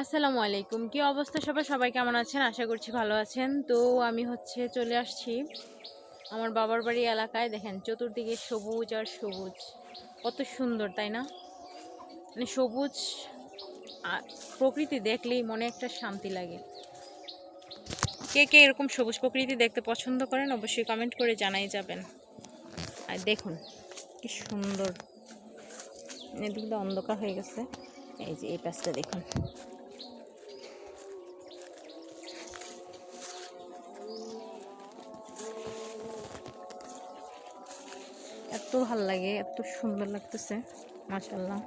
আসসালামু আলাইকুম। কি অবস্থা সবাই সবাই কেমন আছেন? আশা করছি ভালো আছেন। তো আমি হচ্ছে চলে আসছি আমার বাবার বাড়ি এলাকায়। দেখেন, চতুর্দিকে সবুজ আর সবুজ। কত সুন্দর, তাই না? মানে সবুজ প্রকৃতি দেখলেই মনে একটা শান্তি লাগে। কে কে এরকম সবুজ প্রকৃতি দেখতে পছন্দ করেন, অবশ্যই কমেন্ট করে জানাই যাবেন। আর দেখুন, কি সুন্দর। এদিকটা অন্ধকার হয়ে গেছে। এই যে, এই পাশটা দেখুন। এত ভালো লাগে এত সুন্দর লাগতেছে মাশাল্লাহ